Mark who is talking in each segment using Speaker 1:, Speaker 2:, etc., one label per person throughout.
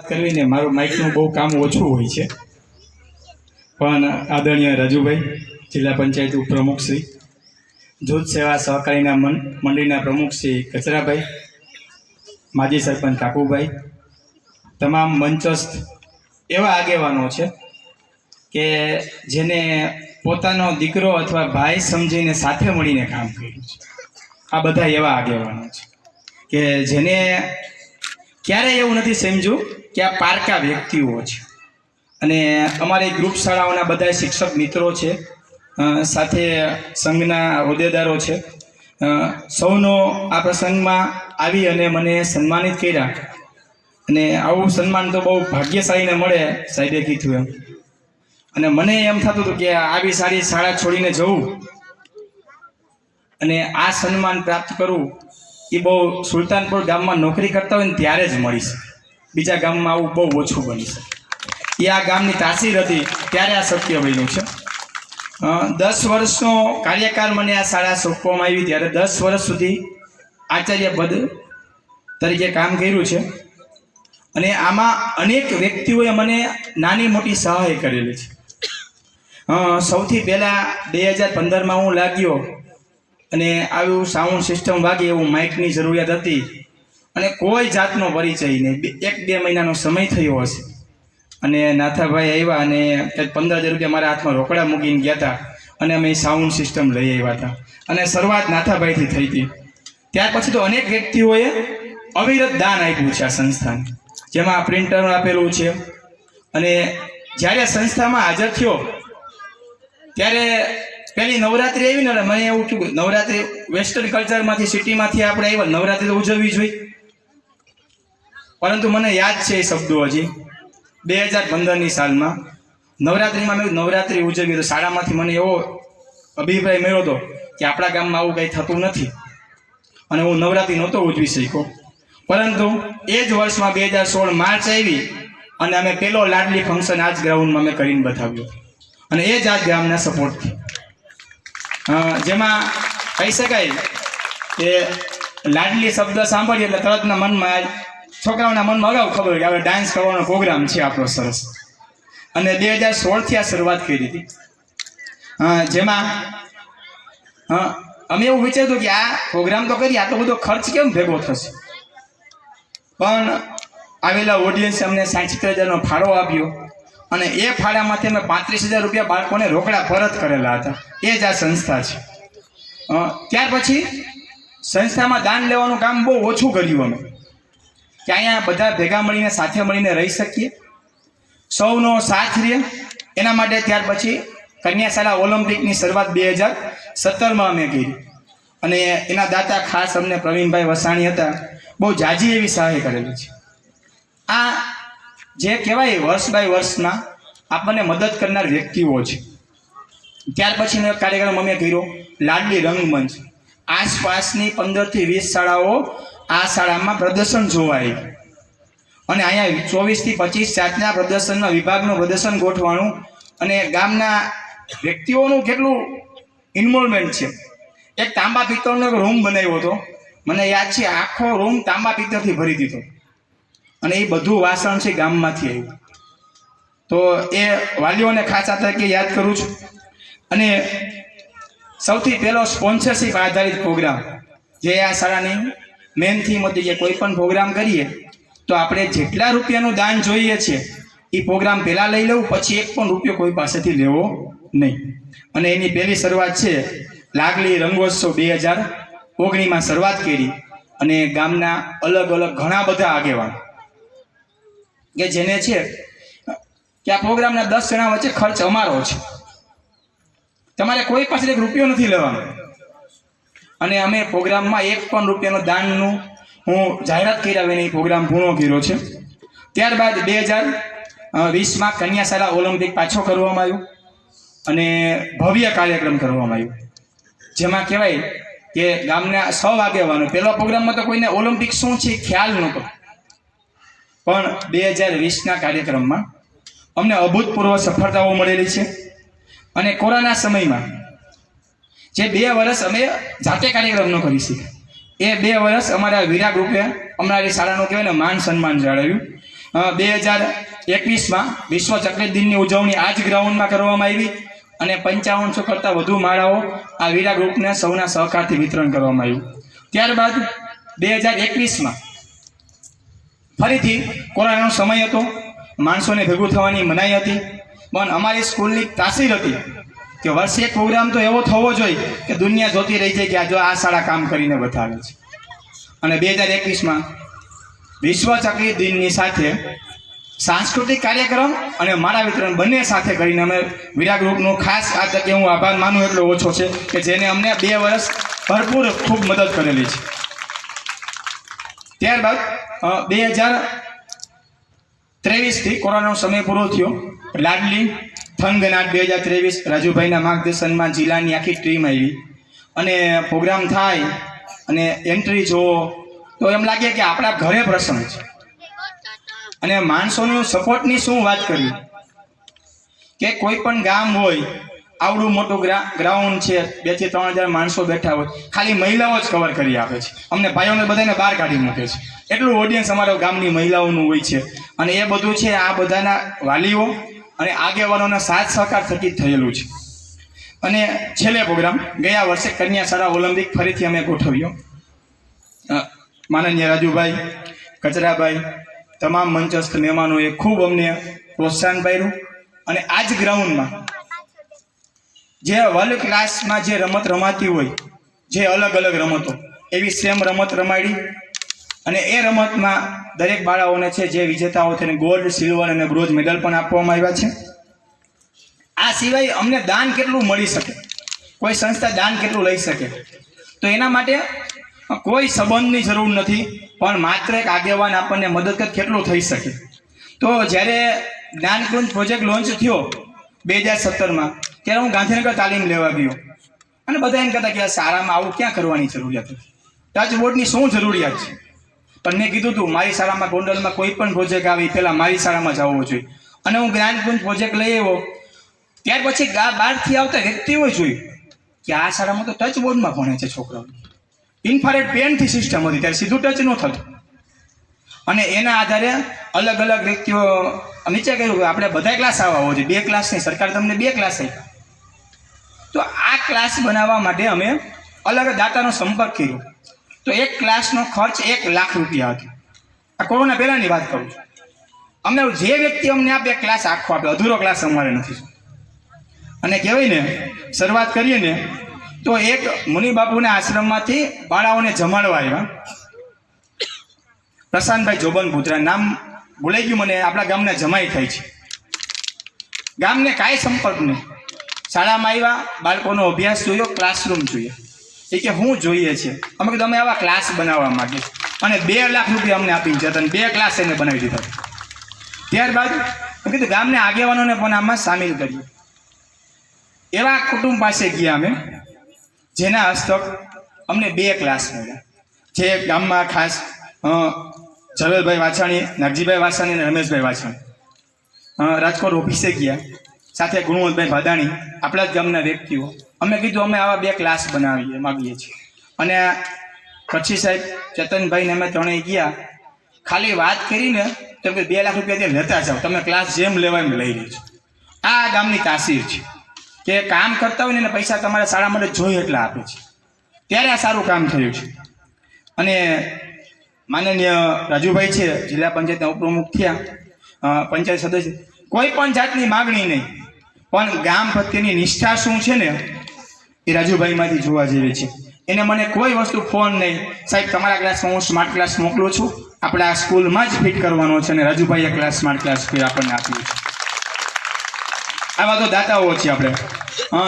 Speaker 1: વાત કરવી ને મારું માઇકનું બહુ કામ ઓછું હોય છે. પણ આદરણીય રાજુભાઈ, જિલ્લા પંચાયત ઉપપ્રમુખ શ્રી, જૂથ સેવા સહકારીના મંડળીના પ્રમુખ શ્રી કચરાભાઈ, માજી સરપંચ કાકુભાઈ, તમામ મંચસ્થ એવા આગેવાનો છે કે જેને પોતાનો દીકરો અથવા ભાઈ સમજીને સાથે મળીને કામ કર્યું છે. આ બધા એવા આગેવાનો છે કે જેને ક્યારેય એવું નથી સમજ્યું કે આ પારકા વ્યક્તિઓ છે. અને અમારી ગ્રુપ શાળાઓના બધા શિક્ષક મિત્રો છે સાથે સંઘના હોદ્દેદારો છે. સૌનો આ પ્રસંગમાં આવી અને મને સન્માનિત કર્યા. અને આવું સન્માન તો બહુ ભાગ્યશાળીને મળે, સાહેબે કીધું એમ. અને મને એમ થતું હતું કે આવી સારી શાળા છોડીને જવું. અને આ સન્માન પ્રાપ્ત કરવું એ બહુ સુલતાનપુર ગામમાં નોકરી કરતા હોય ને ત્યારે જ મળી બીજા ગામમાં આવું બહુ ઓછું બની એ આ ગામની તાસીર હતી, ત્યારે આ શક્ય બન્યું છે. દસ વર્ષનો કાર્યકાળ મને આ શાળા સોંપવામાં આવી, ત્યારે દસ વર્ષ સુધી આચાર્ય પદ તરીકે કામ કર્યું છે. અને આમાં અનેક વ્યક્તિઓએ મને નાની મોટી સહાય કરેલી છે. સૌથી પહેલાં બે હજાર પંદરમાં હું લાગ્યો અને આવ્યું સાઉન્ડ સિસ્ટમ વાગે એવું માઇકની જરૂરિયાત હતી. અને કોઈ જાતનો પરિચય નહીં. એક બે મહિનાનો સમય થયો હશે. અને નાથાભાઈ આવ્યા અને પંદર હજાર રૂપિયા મારા હાથમાં રોકડા મૂકીને ગયા હતા અને અમે સાઉન્ડ સિસ્ટમ લઈ આવ્યા હતા અને શરૂઆત નાથાભાઈથી થઈ હતી. ત્યાર પછી તો અનેક વ્યક્તિઓએ અવિરત દાન આપ્યું છે આ સંસ્થાને. જેમાં પ્રિન્ટર આપેલું છે. અને જ્યારે સંસ્થામાં હાજર થયો, ત્યારે પેલી નવરાત્રી આવી ને મને એવું થયું નવરાત્રી વેસ્ટર્ન કલ્ચરમાંથી સિટીમાંથી આપણે આવ્યા નવરાત્રી તો ઉજવવી જોઈએ. પરંતુ મને યાદ છે એ શબ્દો હજી. બે હજાર પંદરની સાલમાં નવરાત્રિમાં મેં નવરાત્રિ ઉજવી તો શાળામાંથી મને એવો અભિપ્રાય મળ્યો હતો કે આપણા ગામમાં આવું કંઈ થતું નથી. અને હું નવરાત્રિ નહોતો ઉજવી શક્યો. પરંતુ એ જ વર્ષમાં બે હજાર સોળ માર્ચ આવી અને અમે પેલો લાડલી ફંક્શન આ જ ગ્રાઉન્ડમાં અમે કરીને બતાવ્યું. અને એ જ આ જ ગામના સપોર્ટથી જેમાં કહી શકાય કે લાડલી શબ્દ સાંભળીએ એટલે તરતના મનમાં છોકરાઓના મનમાં અગાઉ ખબર કે હવે ડાન્સ કરવાનો પ્રોગ્રામ છે આપણો સરસ. અને બે હજાર સોળથી આ શરૂઆત કરી હતી. જેમાં અમે એવું વિચાર્યું કે આ પ્રોગ્રામ તો કરીએ, આટલો બધો ખર્ચ કેમ ભેગો થશે? પણ આવેલા ઓડિયન્સે અમને સાઠ હજારનો ફાળો આપ્યો. અને એ ફાળામાંથી અમે પાંત્રીસ હજાર રૂપિયા બાળકોને રોકડા પરત કરેલા હતા. એ જ આ સંસ્થા છે. ત્યાર પછી સંસ્થામાં દાન લેવાનું કામ બહુ ઓછું કર્યું અમે. કે અહીંયા બધા ભેગા મળીને, સાથે મળીને રહી શકીએ. સૌનો સાથ રહે. એના માટે ત્યાર પછી કન્યાશાળા ઓલિમ્પિકની શરૂઆત બે હજાર સત્તરમાં અમે કરી. અને એના દાતા ખાસ અમને પ્રવીણભાઈ વસાણી હતા. બહુ જાજી એવી સહાય કરેલી છે. આ જે કહેવાય વર્ષ બાય વર્ષના આપણને મદદ કરનાર વ્યક્તિઓ છે. ત્યાર પછીનો મેં કાર્યક્રમ અમે કર્યો, લાડલી રંગમંચ. આસપાસની પંદરથી વીસ શાળાઓ આ શાળામાં પ્રદર્શન જોવાય અને અહીંયા ચોવીસથી પચીસ જાતના પ્રદર્શનના, વિભાગનું પ્રદર્શન ગોઠવાનું અને ગામના વ્યક્તિઓનું કેટલું ઇન્વોલ્વમેન્ટ છે. એક તાંબા પિત્તળનો રૂમ બનાવ્યો હતો. મને યાદ છે, આખો રૂમ તાંબા પિત્તળથી ભરી દીધો. અને એ બધું વાસણ છે ગામમાંથી આવ્યું. તો એ વાલીઓને ખાસ તરીકે યાદ કરું છું. અને સૌથી પહેલો સ્પોન્સરશિપ આધારિત પ્રોગ્રામ જે આ શાળાની મેન થીમ હતી કે કોઈ પણ પ્રોગ્રામ કરીએ, તો આપણે જેટલા રૂપિયાનું દાન જોઈએ છે, એ પ્રોગ્રામ પહેલાં લઈ લેવું પછી એક પણ રૂપિયો કોઈ પાસેથી લેવો નહીં. અને એની પહેલી શરૂઆત છે, લાગલી રંગોત્સવ બે હજાર ઓગણીમાં શરૂઆત કરી અને ગામના અલગ અલગ ઘણા બધા આગેવાન કે જેને છે કે આ પ્રોગ્રામના દસ જણા વચ્ચે ખર્ચ અમારો છે. તમારે કોઈ પાસે એક રૂપિયો નથી લેવાનો. અને અમે પ્રોગ્રામમાં એક પણ રૂપિયાનું દાનનું હું જાહેરાત કર્યા આવીને પ્રોગ્રામ પૂર્ણ કર્યો છે. ત્યારબાદ બે હજાર વીસમાં કન્યાશાળા ઓલિમ્પિક પાછો કરવામાં આવ્યું અને ભવ્ય કાર્યક્રમ કરવામાં આવ્યો. જેમાં કહેવાય કે ગામના સૌ આગેવાનો પહેલા પ્રોગ્રામમાં તો કોઈને ઓલિમ્પિક શું છે ખ્યાલ નહોતો. પણ બે હજાર વીસના કાર્યક્રમમાં અમને અભૂતપૂર્વ સફળતાઓ મળેલી છે. અને કોરોના સમયમાં જે બે વર્ષ અમે જાતે કાર્યક્રમનો કરી છે, એ બે વર્ષ અમારા વિરા ગ્રુપે અમારી શાળાનું કહેવાય ને માન સન્માન જાળવ્યું. બે હજાર એકવીસમાં વિશ્વ ચકલેટ દિનની ઉજવણી આ જ ગ્રાઉન્ડમાં કરવામાં આવી અને પંચાવનસો કરતાં વધુ માળાઓ આ વિરા ગ્રુપને સૌના સહકારથી વિતરણ કરવામાં આવ્યું. ત્યારબાદ બે હજાર એકવીસમાં ફરીથી કોરોનાનો સમય હતો. માણસોને ભેગું થવાની મનાઈ હતી. પણ અમારી સ્કૂલની તાસીર હતી કે વર્ષે પ્રોગ્રામ તો એવો થવો જોઈએ કે દુનિયા જોતી રહી જાય કે આ આ શાળા કામ કરીને બતાવે છે. અને બે હજાર એકવીસમાં વિશ્વ ચકલી દિનની સાથે સાંસ્કૃતિક કાર્યક્રમ અને મારા વિતરણ બંને સાથે કરીને અમે વિરા ગ્રુપનો ખાસ આ તકે હું આભાર માનું એટલો ઓછો છે કે જેને અમને બે વર્ષ ભરપૂર ખૂબ મદદ કરેલી છે. ત્યારબાદ બે હજાર ત્રેવીસથી કોરોનાનો સમય પૂરો થયો. લાડલી, થંગનાટ બે હજાર ત્રેવીસ, રાજુભાઈના માર્ગદર્શનમાં જિલ્લાની આખી ટીમ આવી. અને પ્રોગ્રામ થાય અને એન્ટ્રી જોવો તો એમ લાગે કે આપણા ઘરે પ્રસંગ છે. અને માણસોનું સપોર્ટની શું વાત કરવી? કે કોઈ પણ ગામ હોય આવડું મોટું ગ્રાઉન્ડ છે, બેથી ત્રણ હજાર માણસો બેઠા હોય, ખાલી મહિલાઓ જ કવર કરી આપે છે. અમને ભાઈઓને બધાને બહાર કાઢી મૂકે છે. એટલું ઓડિયન્સ અમારા ગામની મહિલાઓનું હોય છે. અને એ બધું છે, આ બધાના વાલીઓ અને આગેવાનોના સાથ સહકાર થકી થયેલું છે. અને છેલ્લે પ્રોગ્રામ ગયા વર્ષે કન્યા શાળા ઓલિમ્પિક ફરીથી અમે ગોઠવ્યો. માનનીય રાજુભાઈ, કચરાભાઈ, તમામ મંચસ્થ મહેમાનોએ ખૂબ અમને પ્રોત્સાહન પાડ્યું. અને આ જ ગ્રાઉન્ડમાં જે વર્લ્ડ ક્લાસમાં જે રમત રમાતી હોય, જે અલગ અલગ રમતો, એવી સેમ રમત રમાડી અને એ રમતમાં દરેક બાળાઓને છે જે વિજેતાઓ તેને ગોલ્ડ સિલ્વર અને બ્રોન્ઝ મેડલ પણ આપવામાં આવ્યા છે. આ સિવાય અમને દાન કેટલું મળી શકે? કોઈ સંસ્થા દાન કેટલું લઈ શકે? તો એના માટે કોઈ સંબંધની જરૂર નથી, પણ માત્ર એક આગેવાન આપણને મદદ કરે કેટલું થઈ શકે? તો જ્યારે જ્ઞાનકુંજ પ્રોજેક્ટ લોન્ચ થયો, બે હજાર સત્તરમાં ત્યારે હું ગાંધીનગર તાલીમ લેવા ગયો. અને બધા એમ કહેતા કે આ શાળામાં આવું ક્યાં કરવાની જરૂરિયાત ટચ બોર્ડની શું જરૂરિયાત છે? પણ મેં કીધું હતું મારી શાળામાં ગોંડલમાં કોઈ પણ પ્રોજેક્ટ આવે પહેલાં મારી શાળામાં જવો જોઈએ. અને હું જ્ઞાનકુંજ પ્રોજેક્ટ લઈ આવ્યો. ત્યાર પછી બહારથી આવતા વ્યક્તિઓ જોયું કે આ શાળામાં તો ટચ બોર્ડમાં ભણે છે છોકરાઓ. ઇન્ફારેડ પેનથી સિસ્ટમ હતી, ત્યારે સીધું ટચ ન થતું. અને એના આધારે અલગ અલગ વ્યક્તિઓ નીચે કહ્યું કે આપણે બધા ક્લાસ આવવા છે બે ક્લાસ નહીં સરકાર તમને બે ક્લાસ આપ્યા. તો આ ક્લાસ બનાવવા માટે અમે અલગ દાતાનો સંપર્ક કર્યો. તો એક ક્લાસનો ખર્ચ એક લાખ રૂપિયા હતો. આ કોરોના પહેલાંની વાત કરું છું. અમને જે વ્યક્તિ અમને આપે ક્લાસ આખો આપે અધૂરો ક્લાસ અમારે નથી. અને કહેવાય ને શરૂઆત કરીએ ને, તો એક મુનિ બાપુના આશ્રમમાંથી બાળાઓને જમાડવા આવ્યા. પ્રશાંતભાઈ જોબન પુત્રા નામ ભૂલાઈ ગયું મને, આપણા ગામના જમાઈ થાય છે. ગામને કાંઈ સંપર્ક નહીં. શાળામાં આવ્યા બાળકોનો અભ્યાસ જોયો ક્લાસરૂમ જોઈએ. એ કે શું જોઈએ છે? અમે કીધું, અમે આવા ક્લાસ બનાવવા માંગીએ અને બે લાખ રૂપિયા અમને આપી જતા અને બે ક્લાસ એને બનાવી દીધા ત્યારબાદ મેં કીધું, ગામને આગેવાનોને પણ આમાં સામેલ કર્યું એવા કુટુંબ પાસે ગયા અમે, જેના હસ્તક અમને બે ક્લાસ મળ્યા. જે ગામમાં ખાસ ઝવેરભાઈ વાછાણી, નાગજીભાઈ વાછાણી અને રમેશભાઈ વાછાણી. રાજકોટ ઓફિસે ગયા. સાથે ગુણવંતભાઈ ભાદાણી આપણા જ ગામના વ્યક્તિઓ. અમે કીધું અમે આવા બે ક્લાસ બનાવીએ માગીએ છીએ. અને પછી સાહેબ ચેતનભાઈને અમે ત્રણેય ગયા. ખાલી વાત કરીને તો કે બે લાખ રૂપિયા ત્યાં લેતા જાઓ, તમે ક્લાસ જેમ લેવા એમ લઈ લેજો. આ ગામની તાસીર છે. કે કામ કરતા હોય ને એને પૈસા તમારા શાળા માટે જોઈએ એટલા આપે છે. ત્યારે આ સારું કામ થયું છે. અને માનનીય રાજુભાઈ છે, જિલ્લા પંચાયતના ઉપપ્રમુખ થયા. પંચાયત સદસ્ય. કોઈ પણ જાતની માગણી નહીં. પણ ગામ પ્રત્યેની નિષ્ઠા શું છે ને? એ રાજુભાઈમાંથી જોવા જેવી છે. એને મને કોઈ વસ્તુ ફોન નહીં. સાહેબ, તમારા ક્લાસમાં હું સ્માર્ટ ક્લાસ મોકલું છું. આપણે આ સ્કૂલમાં જ ફિટ કરવાનો છે અને રાજુભાઈએ ક્લાસ સ્માર્ટ ક્લાસ આપણને આપ્યું છે. આવા તો દાતાઓ છે આપણે.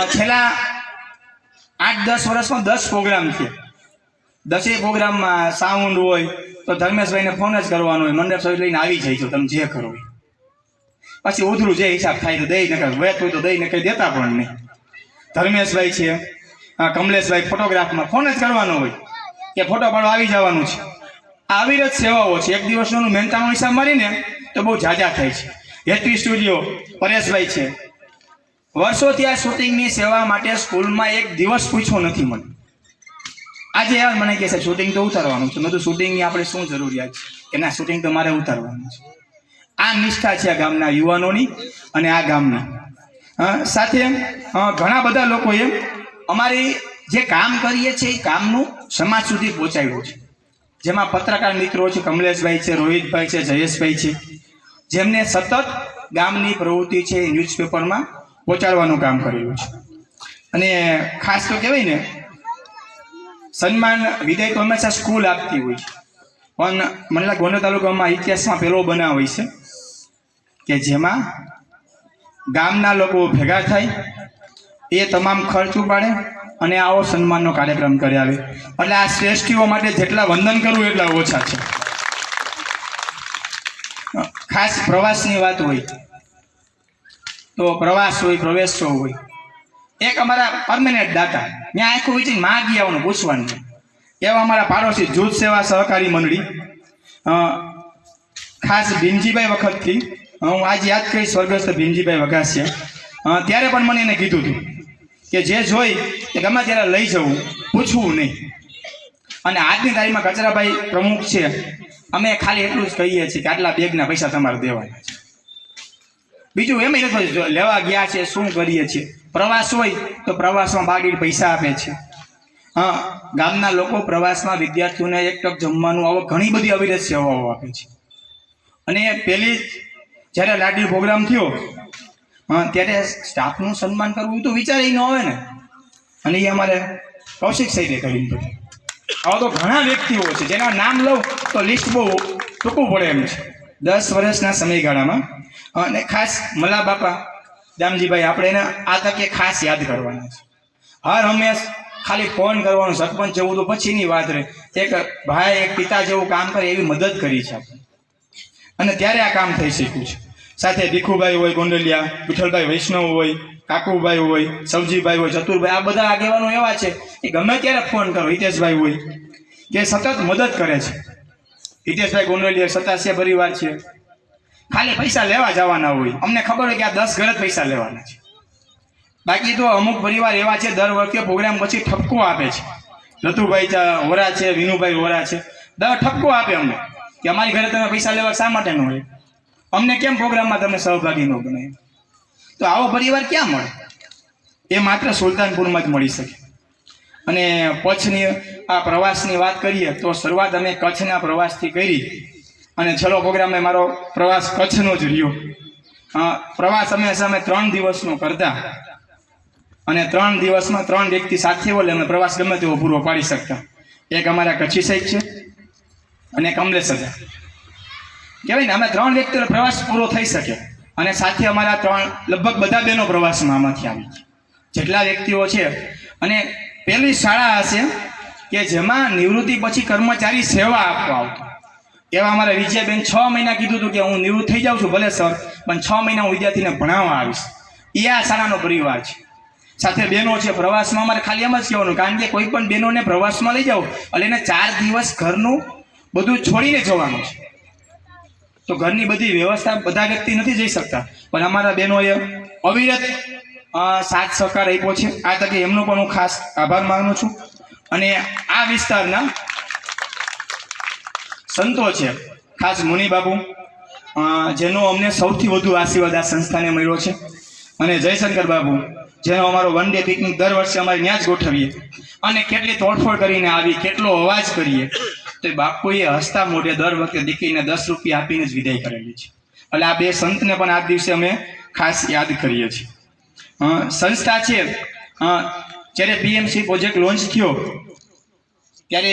Speaker 1: છેલ્લા આઠ, દસ વર્ષમાં દસ પ્રોગ્રામ છે. દસેય પ્રોગ્રામમાં સાઉન્ડ હોય તો ધર્મેશભાઈને ફોન જ કરવાનો હોય. મંડપ સહિત લઈને આવી જાય છો. તમે જે કરો. પછી ઉધરું જે હિસાબ થાય તો દઈ નકર વેત હોય તો દઈ ને કંઈ દેતા પણ નહીં. ધર્મેશભાઈ છે કમલેશભાઈ ફોટોગ્રાફમાં ફોન જ કરવાનો હોય કે ફોટો પાડો આવી જવાનું છે. આવી જ સેવાઓ છે, એક દિવસનો મહેનતાનો હિસાબ મારીને તો બહુ ઝાઝા થાય છે. હેપી સ્ટુડિયો, પરેશભાઈ છે. વર્ષોથી આ શૂટિંગની સેવા માટે સ્કૂલમાં એક દિવસ પૂછ્યો નથી મને. આજે યાર મને કહે શૂટિંગ તો ઉતારવાનું છે. મેં તો શૂટિંગની આપણે શું જરૂરિયાત છે? કે ના, શૂટિંગ તો મારે ઉતારવાનું છે. આ નિષ્ઠા છે આ ગામના યુવાનોની અને આ ગામની. સાથે ઘણા બધા લોકોએ અમારી જે કામ કરીએ છીએ એ કામનું સમાજ સુધી પહોંચાડ્યું છે. જેમાં પત્રકાર મિત્રો છે, કમલેશભાઈ છે, રોહિતભાઈ છે, જયેશભાઈ છે, જેમને સતત ગામની પ્રવૃત્તિ છે ન્યૂઝપેપરમાં પહોંચાડવાનું કામ કરેલું છે. અને ખાસ તો કહેવાય ને, સન્માન વિદાય હંમેશા સ્કૂલ આપતી હોય છે. પણ મનલા ગોંડલ તાલુકામાં ઇતિહાસમાં પહેલો બનાવ હોય છે. કે જેમાં ગામના લોકો ભેગા થાય, એ તમામ ખર્ચ ઉપાડે અને આવો સન્માનનો કાર્યક્રમ કરી આવે. એટલે આ શ્રેષ્ઠીઓ માટે જેટલા વંદન કરવું એટલા ઓછા છે. ખાસ પ્રવાસની વાત હોય, તો પ્રવાસ હોય, પ્રવેશો હોય. એક અમારા પરમેનન્ટ દાતા, ત્યાં આખું વિચારી માં ગયા આવવાનું પૂછવાનું. એવા અમારા પાડોશી જૂથ સેવા સહકારી મંડળી ખાસ ભીમજીભાઈ વખતથી હું આજે યાદ કરીશ સ્વર્ગસ્થ ભીમજીભાઈ વઘાસિયા. ત્યારે પણ મને એને કીધું હતું કે જે જોઈ એ ગમે ત્યારે લઈ જવું, પૂછવું નહીં. અને આજની તારીખમાં કચરાભાઈ પ્રમુખ છે. અમે ખાલી એટલું જ કહીએ છીએ કે આટલા બેગના પૈસા તમારે દેવાના છે. બીજું એમ નથી લેવા ગયા છે, શું કરીએ છીએ? પ્રવાસ હોય તો પ્રવાસમાં બાગીર પૈસા આપે છે. હા, ગામના લોકો પ્રવાસમાં વિદ્યાર્થીઓને એક ટક જમવાનું આવો, ઘણી બધી અવિરત સેવાઓ આપે છે. અને પેલી જ્યારે લાડલી પ્રોગ્રામ થયો ત્યારે સ્ટાફનું સન્માન કરવું તો વિચાર ન આવે ને. અને એ અમારે કૌશિક સાહેબે કહ્યું હતું. આવા તો ઘણા વ્યક્તિઓ છે, જેના નામ લઉં તો લિસ્ટ બહુ ટૂંકું પડે એમ છે. દસ વર્ષના સમયગાળામાં અને ખાસ મલા બાપા દામજીભાઈ, આપણે એને આ તકે ખાસ યાદ કરવાના છે. હર હંમેશ ખાલી ફોન કરવાનો, સરપંચ જવું તો પછીની વાત રહે. એક ભાઈ, એક પિતા જેવું કામ કરે એવી મદદ કરી છે આપણે. અને ત્યારે આ કામ થઈ શક્યું છે. સાથે ભીખુભાઈ હોય, ગોંડલિયા, વિઠ્ઠલભાઈ વૈષ્ણવ હોય, કાકુભાઈ હોય, સવજીભાઈ હોય, ચતુરભાઈ, આ બધા આગેવાનો એવા છે એ ગમે ત્યારે ફોન કરો, હિતેશભાઈ હોય, કે સતત મદદ કરે છે. હિતેશભાઈ ગોંડલિયા સતાસીય પરિવાર છે. ખાલી પૈસા લેવા જવાના હોય. અમને ખબર હોય કે આ દસ ઘર પૈસા લેવાના છે. બાકી તો અમુક પરિવાર એવા છે, દર વખતે પ્રોગ્રામ પછી ઠપકો આપે છે. લતુભાઈ વોરા છે, વિનુભાઈ વોરા છે. દર ઠપકો આપે અમને. કે અમારી ઘરે તમે પૈસા લેવા શા માટે ન હોય? અમને કેમ પ્રોગ્રામમાં તમે સહભાગી ન બને તો આવો પરિવાર ક્યાં મળે? એ માત્ર સુલતાનપુરમાં જ મળી શકે. અને કચ્છની આ પ્રવાસની વાત કરીએ તો શરૂઆત અમે કચ્છના પ્રવાસથી કરી. અને છેલ્લો પ્રોગ્રામ મારો પ્રવાસ કચ્છનો જ રહ્યો. પ્રવાસ અમે અમે ત્રણ દિવસનો કરતા. અને ત્રણ દિવસમાં ત્રણ વ્યક્તિ સાથે હોય અમે પ્રવાસ ગમે તેવો પૂરો પાડી શકતા. એક અમારા કચ્છી સાહેબ છે. અને કમલેશ હજાર કહેવાય ને અમે ત્રણ વ્યક્તિનો પ્રવાસ પૂરો થઈ શકે. અને સાથે અમારા ત્રણ, લગભગ બધા બહેનો પ્રવાસમાં આમાંથી આવી જેટલા વ્યક્તિઓ છે. અને પહેલી શાળા હશે કે જેમાં નિવૃત્તિ પછી કર્મચારી સેવા આપવા આવતો. એવા અમારા વિજયાબેન છ મહિના કીધું હતું કે હું નિવૃત્ત થઈ જાઉં છું, ભલે સર, પણ છ મહિના હું વિદ્યાર્થીને ભણાવવા આવીશ. એ આ શાળાનો પરિવાર છે. સાથે બહેનો છે, પ્રવાસમાં અમારે ખાલી એમ જ કહેવાનું, કારણ કે કોઈ પણ બહેનોને પ્રવાસમાં લઈ જાઓ, એટલે એને ચાર દિવસ ઘરનું બધું છોડીને જવાનું છે. તો ઘરની બધી વ્યવસ્થા બધા વ્યક્તિ નથી જઈ શકતા. પણ અમારા બહેનોએ અવિરત સાથ સહકાર આપ્યો છે. આ તકે એમનો પણ હું ખાસ આભાર માનું છું. અને આ વિસ્તારના સંતો છે, ખાસ મુનિબાબુ જેનો અમને સૌથી વધુ આશીર્વાદ આ સંસ્થાને મળ્યો છે. અને જયશંકર બાબુ જેનો અમારો વન ડે પિકનિક દર વર્ષે અમારે ત્યાં જ ગોઠવીએ. અને કેટલી તોડફોડ કરીને આવી કેટલો અવાજ કરીએ. તો એ બાપુએ હસતા મોઢે દર વખતે દીકરીને દસ રૂપિયા આપીને જ વિદાય કરેલી છે. એટલે આ બે સંતને પણ આ દિવસે અમે ખાસ યાદ કરીએ છીએ. સંસ્થા છે જ્યારે પીએમસી પ્રોજેક્ટ લોન્ચ થયો, ત્યારે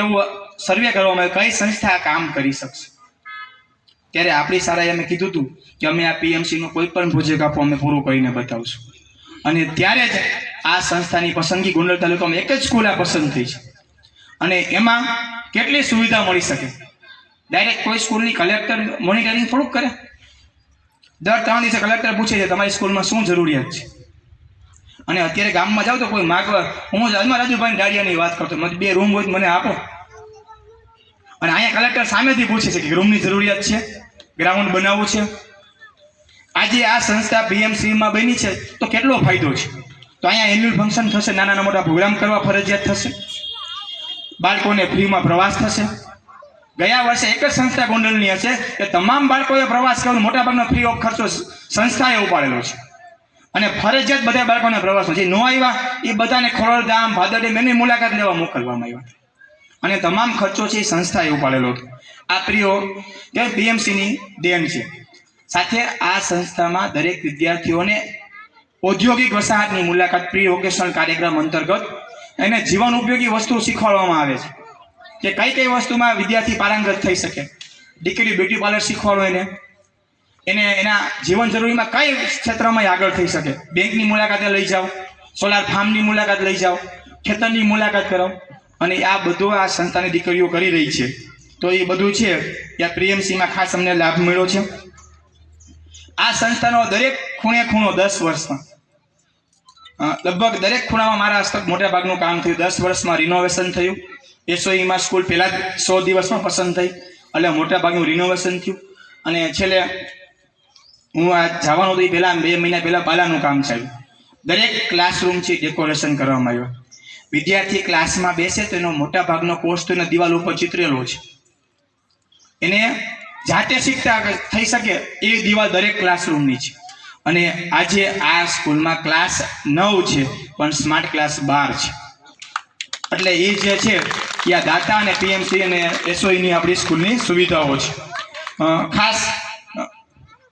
Speaker 1: એવું સર્વે કરવામાં કઈ સંસ્થા કામ કરી શકશે. ત્યારે આપણી શાળાએ અમે કીધું હતું કે અમે આ પીએમસીનો કોઈ પણ પ્રોજેક્ટ આપો, અમે પૂરું કરીને બતાવશું. અને ત્યારે જ આ સંસ્થાની પસંદગી ગોંડલ તાલુકામાં એક જ સ્કૂલ આ પસંદ થઈ છે. અને એમાં કેટલી સુવિધા મળી શકે? ડાયરેક્ટ કોઈ સ્કૂલની કલેક્ટર મોનિટરિંગ થોડુંક કરે? દર ત્રણ દિવસે કલેક્ટર પૂછે છે, તમારી સ્કૂલમાં શું જરૂરિયાત છે? અને અત્યારે ગામમાં જાઓ તો કોઈ માગવા, હું જ હજમાં રાજુભાઈ ડાળિયાની વાત કરતો, મને બે રૂમ હોય મને આપો. અને અહીંયા કલેક્ટર સામેથી પૂછે છે કે રૂમની જરૂરિયાત છે? ગ્રાઉન્ડ બનાવવું છે? આજે આ સંસ્થા પીએમસીમાં બની છે, તો કેટલો ફાયદો છે? તો અહીંયા એન્યુઅલ ફંક્શન થશે નાના મોટા પ્રોગ્રામ કરવા ફરજિયાત થશે? બાળકોને ફ્રીમાં પ્રવાસ થશે. ગયા વર્ષે એક જ સંસ્થા ગોંડલની હશે કે તમામ બાળકોએ પ્રવાસ કરવાનો મોટાભાગનો ફ્રી ઓફ ખર્ચો સંસ્થાએ ઉપાડેલો છે. અને ફરજિયાત બધા બાળકોને પ્રવાસ જે ન આવ્યા, એ બધાને ખોડલધામ ભાદરડી, મેની મુલાકાત લેવા મોકલવામાં આવ્યા. અને તમામ ખર્ચો છે એ સંસ્થાએ ઉપાડેલો હતો આ પ્રિયો કે બીએમસીની દેન છે. સાથે આ સંસ્થામાં દરેક વિદ્યાર્થીઓને ઔદ્યોગિક વસાહતની મુલાકાત પ્રી વોકેશનલ કાર્યક્રમ અંતર્ગત એને જીવન ઉપયોગી વસ્તુ શીખવાડવામાં આવે છે. કે કઈ કઈ વસ્તુમાં વિદ્યાર્થી પારંગત થઈ શકે. દીકરી બ્યુટી પાર્લર શીખવાડો એને. એને એના જીવન જરૂરીમાં કઈ ક્ષેત્રમાં આગળ થઈ શકે. બેંકની મુલાકાતે લઈ જાઓ. સોલાર ફાર્મની મુલાકાત લઈ જાઓ. ખેતરની મુલાકાત કરો. અને આ બધું આ સંસ્થાની દીકરીઓ કરી રહી છે. તો એ બધું છે. આ પ્રીએમસીમાં ખાસ અમને લાભ મળ્યો છે. આ સંસ્થાનો દરેક ખૂણે ખૂણો દસ વર્ષમાં. લગભગ દરેક ખૂણામાં મારા હસ્તક મોટા ભાગનું કામ થયું. દસ વર્ષમાં રિનોવેશન થયું. એસઓઈમાં સ્કૂલ પહેલાં જ સો દિવસમાં પસંદ થઈ. એટલે મોટા ભાગનું રિનોવેશન થયું. અને છેલ્લે હું આ જવાનું હતું પહેલાં બે મહિના પહેલાં પાલાનું કામ ચાલ્યું. દરેક ક્લાસરૂમ છે ડેકોરેશન કરવામાં આવ્યો. વિદ્યાર્થી ક્લાસમાં બેસે તો એનો મોટા ભાગનો કોર્સ તો એના દિવાલ ઉપર ચિતરેલો છે. એને જાતે શીખતા થઈ શકે એ દિવાલ દરેક ક્લાસરૂમની છે. અને આજે આ સ્કૂલમાં ક્લાસ નવ છે, પણ સ્માર્ટ ક્લાસ બાર છે. એટલે એ જે છે, એ આ દાતા અને પીએમસી અને એસઓઈની આપણી સ્કૂલની સુવિધાઓ છે. ખાસ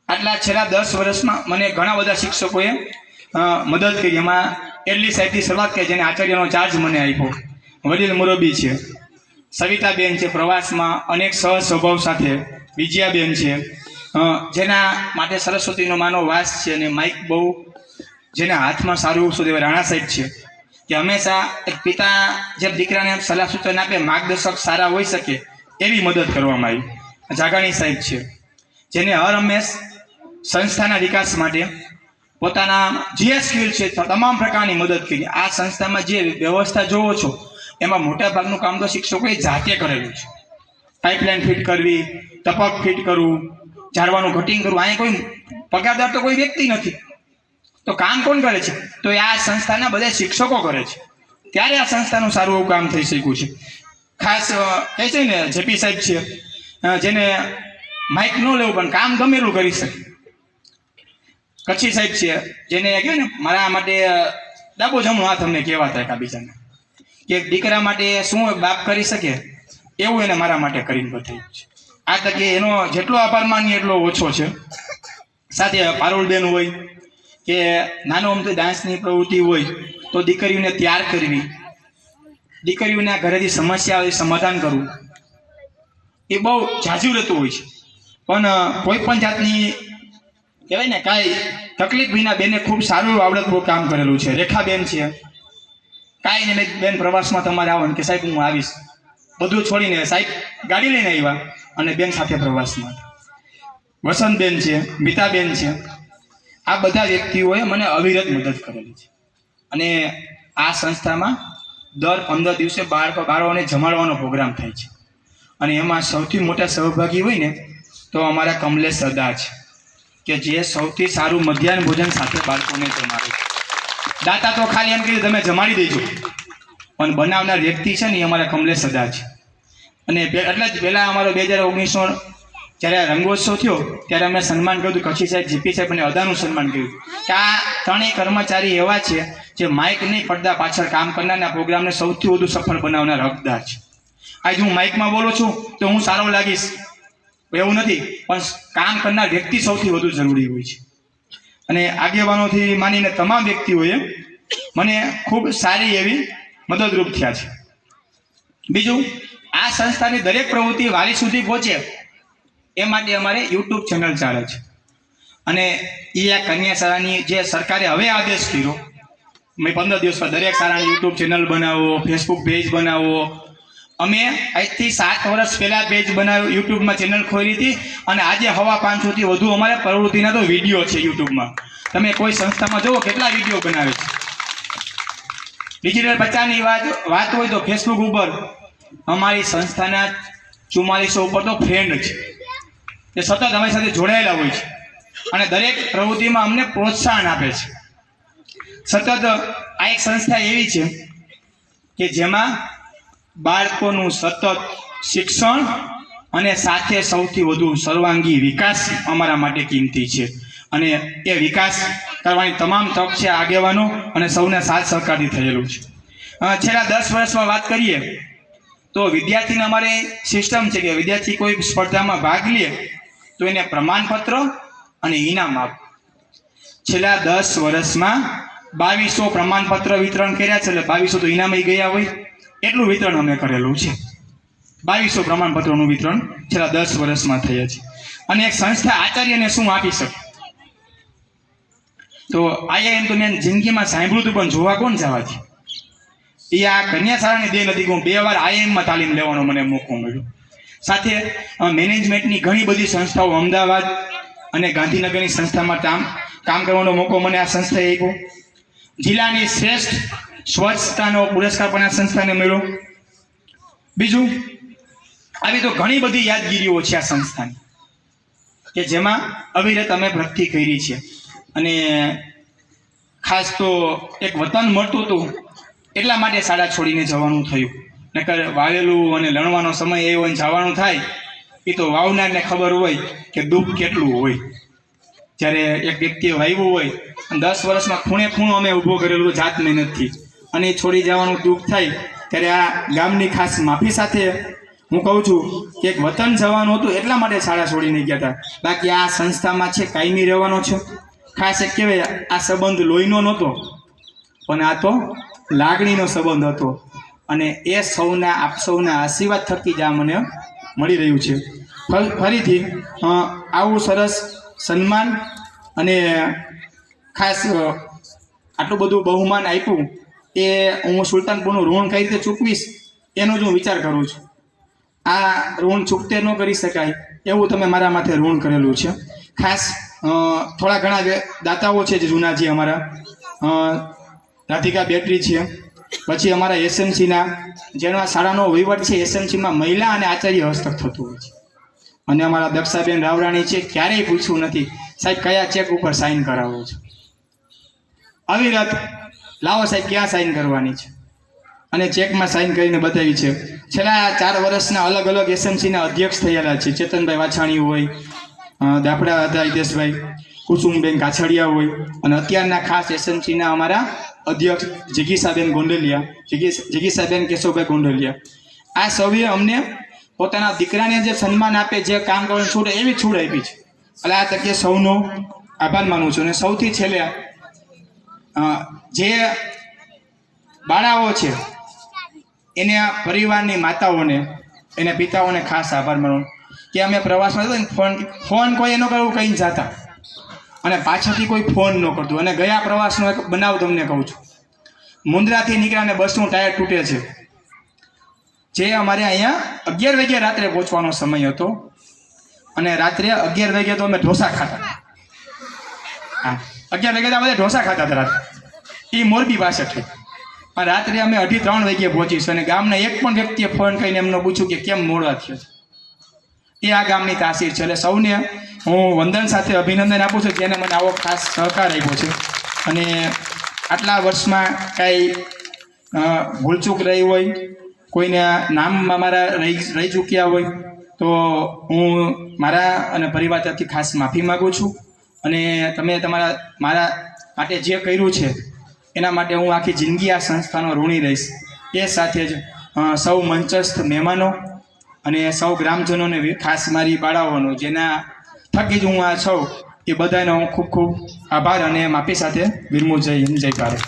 Speaker 1: આટલા છેલ્લા દસ વર્ષમાં મને ઘણા બધા શિક્ષકોએ મદદ કરી. એમાં એટલી સાહેબથી શરૂઆત કરી, જેને આચાર્યનો ચાર્જ મને આપ્યો. વડીલ મુરબી છે, સવિતાબેન છે પ્રવાસમાં, અનેક સહ સ્વભાવ સાથે. વિજયાબેન છે જેના માટે સરસ્વતીનો માનો વાસ છે અને માઇક બહુ જેના હાથમાં સારું શું સુદેવ રાણા સાહેબ છે, કે હંમેશા એક પિતા જે દીકરાને સલાહ સૂચન આપે, માર્ગદર્શક સારા હોઈ શકે એવી મદદ કરવામાં આવી. જાગાણી સાહેબ છે, જેને હર હંમેશ સંસ્થાના વિકાસ માટે પોતાના જે સ્કિલ છે તમામ પ્રકારની મદદ કરી. આ સંસ્થામાં જે વ્યવસ્થા જોવો છો, એમાં મોટા ભાગનું કામ તો શિક્ષકોએ જાતે કરેલું છે. પાઇપલાઇન ફિટ કરવી, ટપક ફિટ કરવું ઝાડવાનું કટિંગ કરવું અહીંયા કોઈ પગારદાર તો કોઈ વ્યક્તિ નથી. તો કામ કોણ કરે છે? તો એ આ સંસ્થાના બધા શિક્ષકો કરે છે. ત્યારે આ સંસ્થાનું સારું એવું કામ થઈ શક્યું છે. ખાસ કહે છે ને જેપી સાહેબ છે જેને માઇક ન લેવું પણ કામ ગમે એટલું કરી શકે. કચ્છી સાહેબ છે, જેને કહે ને, મારા માટે ડાબો જમણો હાથ અમને કહેવાતા એકાબીજાને કે દીકરા માટે શું બાપ કરી શકે? એવું એને મારા માટે કરીને બતાવ્યું છે. આ તકે એનો જેટલો આભાર માનીએ એટલો ઓછો છે. સાથે પારુલબેન હોય કે નાનો અમથી ડાન્સની પ્રવૃત્તિ હોય તો દીકરીઓને તૈયાર કરવી. દીકરીઓના ઘરેથી સમસ્યા હોય, સમાધાન કરવું. એ બહુ ઝાઝું રહેતું હોય છે. પણ કોઈ પણ જાતની, કહેવાય ને, કાંઈ તકલીફ વિના બેને ખૂબ સારું આવડતપૂર્વક કામ કરેલું છે. રેખાબેન છે. કાંઈ નહીં બેન પ્રવાસમાં તમારે આવો ને કે સાહેબ હું આવીશ. બધું છોડીને સાહેબ ગાડી લઈને આવ્યા. અને બેન સાથે પ્રવાસમાં વસંતબેન છે, મિતાબેન છે, આ બધા વ્યક્તિઓએ મને અવિરત મદદ કરેલી છે. અને આ સંસ્થામાં દર પંદર દિવસે બાળકો, બાળકોને જમાડવાનો પ્રોગ્રામ થાય છે. અને એમાં સૌથી મોટા સહભાગી હોય ને તો અમારા કમલેશ સરદાર છે, કે જે સૌથી સારું મધ્યાહન ભોજન સાથે બાળકોને જમાડે દાતા તો ખાલી એમ કીધું તમે જમાડી દેજો. પણ બનાવનાર વ્યક્તિ છે ને એ અમારા કમલેશ સરદાર છે. અને એટલે જ પહેલાં અમારો બે હજાર ઓગણીસનો જ્યારે રંગોત્સવ થયો, ત્યારે અમે સન્માન કર્યું કચ્છી સાહેબ, જીપી સાહેબ અને અદાનું સન્માન કર્યું. કે આ ત્રણેય કર્મચારી એવા છે જે માઇક નહીં પડદા પાછળ કામ કરનારના પ્રોગ્રામને સૌથી વધુ સફળ બનાવનાર હકદાર છે. આજે હું માઇકમાં બોલું છું તો હું સારો લાગીશ. એવું નથી, પણ કામ કરનાર વ્યક્તિ સૌથી વધુ જરૂરી હોય છે. અને આગેવાનોથી માનીને તમામ વ્યક્તિઓએ મને ખૂબ સારી એવી મદદરૂપ થયા છે. બીજું આ સંસ્થાની દરેક પ્રવૃત્તિ વાલી સુધી પહોંચે એ માટે અમારે યુટ્યુબ ચેનલ ચાલે છે. અને એ આ કન્યા શાળાની જે સરકારે હવે આદેશ કર્યો મેં પંદર દિવસમાં દરેક શાળાની યુટ્યુબ ચેનલ બનાવો ફેસબુક પેજ બનાવો. અમે આજથી સાત વર્ષ પહેલાં પેજ બનાવ્યું, યુટ્યુબમાં ચેનલ ખોલી હતી અને આજે હવા પાંચસોથી વધુ અમારે પ્રવૃત્તિના તો વીડિયો છે યુટ્યુબમાં. તમે કોઈ સંસ્થામાં જુઓ કેટલા વીડિયો બનાવે છે. ડિજિટલ બચ્ચાની વાત વાત હોય તો ફેસબુક ઉપર અમારી સંસ્થાના ચુમ્માલીસો ઉપર તો ફ્રેન્ડ છે. તે સતત અમારી સાથે જોડાયેલા હોય છે. અને દરેક પ્રવૃત્તિમાં અમને પ્રોત્સાહન આપે છે. સતત આ એક સંસ્થા એવી છે કે જેમાં બાળકોનું સતત શિક્ષણ અને સાથે સૌથી વધુ સર્વાંગી વિકાસ અમારા માટે કિંમતી છે. અને એ વિકાસ કરવાની તમામ તક છે આગેવાનો અને સૌના સાથ સહકારથી થયેલું છે. છેલ્લા દસ વર્ષમાં વાત કરીએ તો વિદ્યાર્થીને અમારે સિસ્ટમ છે કે વિદ્યાર્થી કોઈ સ્પર્ધામાં ભાગ લે, તો એને પ્રમાણપત્ર અને ઇનામ આપ. છેલ્લા દસ વર્ષમાં બાવીસો પ્રમાણપત્ર વિતરણ કર્યા છે, એટલે બાવીસો તો ઇનામ ગયા હોય. એટલું વિતરણ અમે કરેલું છે. બાવીસો પ્રમાણપત્રોનું વિતરણ છેલ્લા દસ વર્ષમાં થયા છે. અને એક સંસ્થા આચાર્યને શું આપી શકે? તો આઈઆઈએમ તો મેં જિંદગીમાં સાંભળ્યું હતું, પણ જોવા કોણ જવા છે? એ આ કન્યા શાળાની દેન હતી હું બે વાર આઈએમમાં તાલીમ લેવાનો મને મોકો મળ્યો. સાથે મેનેજમેન્ટની ઘણી બધી સંસ્થાઓ અમદાવાદ અને ગાંધીનગરની સંસ્થામાં કામ કામ કરવાનો મોકો મને આ સંસ્થાએ આપ્યો. જિલ્લાની શ્રેષ્ઠ સ્વચ્છતાનો પુરસ્કાર પણ આ સંસ્થાને મળ્યો. બીજું, આવી તો ઘણી બધી યાદગીરીઓ છે આ સંસ્થાની, કે જેમાં અવિરત અમે પ્રગતિ કરી છે. અને ખાસ તો એક વતન મળતું હતું એટલા માટે શાળા છોડીને જવાનું થયું. નકર વાવેલું અને લણવાનો સમય એ હોય ને જવાનું થાય, એ તો વાવનારને ખબર હોય કે દુઃખ કેટલું હોય. જ્યારે એક વ્યક્તિએ વાવ્યું હોય, અને દસ વર્ષમાં ખૂણે ખૂણો અમે ઊભો કરેલું જાત મહેનતથી, અને એ છોડી જવાનું દુઃખ થાય, ત્યારે આ ગામની ખાસ માફી સાથે હું કહું છું કે એક વતન જવાનું હતું એટલા માટે શાળા છોડીને ગયા હતા. બાકી આ સંસ્થામાં છે, કાયમી રહેવાનો છે. ખાસ એક કહેવાય, આ સંબંધ લોહીનો નહોતો, પણ આ તો લાગણીનો સંબંધ હતો. અને એ સૌના, આપ સૌના આશીર્વાદ થકી જ આ મને મળી રહ્યું છે. ફરીથી આવું સરસ સન્માન અને ખાસ આટલું બધું બહુમાન આપ્યું એ હું સુલતાનપુરનું ઋણ કઈ રીતે ચૂકવીશ એનો જ હું વિચાર કરું છું. આ ઋણ ચૂકતે ન કરી શકાય એવું તમે મારા માથે ઋણ કરેલું છે. ખાસ થોડા ઘણા દાતાઓ છે જે જૂના જે અમારા રાધિકા બેટરી છે. પછી અમારા એસએમસીના જેનો શાળાનો વહીવટ છે એસએમસીમાં મહિલા અને આચાર્ય હસ્તક થતું હોય છે. અને અમારા દક્ષાબેન રાવરાણી છે, ક્યારેય પૂછવું નથી. સાહેબ, કયા ચેક ઉપર સાઇન કરાવો છો? અવિરત, લાવો સાહેબ, ક્યાં સાઇન કરવાની છે? અને ચેકમાં સાઇન કરીને બતાવી છે. છેલ્લા ચાર વર્ષના અલગ અલગ એસએમસીના અધ્યક્ષ થયેલા છે. ચેતનભાઈ વાછાણી હોય દાપડા હતા હિતેશભાઈ, કુસુમબેન કાછડિયા હોય. અને અત્યારના ખાસ એસએમસીના અમારા અધ્યક્ષ જિગીસાબેન ગોંડલિયા જિગીસ જિગીસાબેન કેશવભાઈ ગોંડલિયા. આ સૌએ અમને પોતાના દીકરાને જે સન્માન આપે, જે કામ કરવાની છૂટ એવી છૂટ આપી છે. એટલે આ તકે સૌનો આભાર માનું છું. અને સૌથી છેલ્લે જે બાળાઓ છે, એને પરિવારની માતાઓને, એને પિતાઓને ખાસ આભાર માનું કે અમે પ્રવાસમાં જતા ફોન ફોન કોઈ એનો કરવું કહીને જાતા. અને પાછળથી કોઈ ફોન ન કરતું. અને ગયા પ્રવાસનો એક બનાવ તમને કહું છું. મુંદ્રાથી નીકળ્યા અને બસનું ટાયર તૂટે છે. જે અમારે અહીંયા અગિયાર વાગ્યે રાત્રે પહોંચવાનો સમય હતો. અને રાત્રે અગિયાર વાગ્યે તો અમે ઢોસા ખાતા હા, અગિયાર વાગ્યે તો અમે ઢોસા ખાતા હતા રાત્રે. એ મોરબી પાસે થઈ અને રાત્રે અમે અઢી ત્રણ વાગ્યે પહોંચીશું અને ગામના એક પણ વ્યક્તિએ ફોન કરીને એમને પૂછ્યું કે કેમ મોડવા થયો છે. એ આ ગામની તાસીર છે. એટલે સૌને હું વંદન સાથે અભિનંદન આપું છું, જેને મને આવો ખાસ સહકાર આપ્યો છે. અને આટલા વર્ષમાં કાંઈ ભૂલચૂક રહી હોય, કોઈને નામમાં મારા રહી રહી ચૂક્યા હોય, તો હું મારા અને પરિવાર તરફથી ખાસ માફી માગું છું. અને તમે તમારા, મારા માટે જે કર્યું છે, એના માટે હું આખી જિંદગી આ સંસ્થાનો ઋણી રહીશ. એ સાથે જ સૌ મંચસ્થ મહેમાનો અને સૌ ગ્રામજનોને ખાસ મારી બાળાઓનો, જેના થકી જ હું આ છું. એ બધાનો હું ખૂબ ખૂબ આભાર અને માફી સાથે વિરમું જય હિન્દ જય ભારત.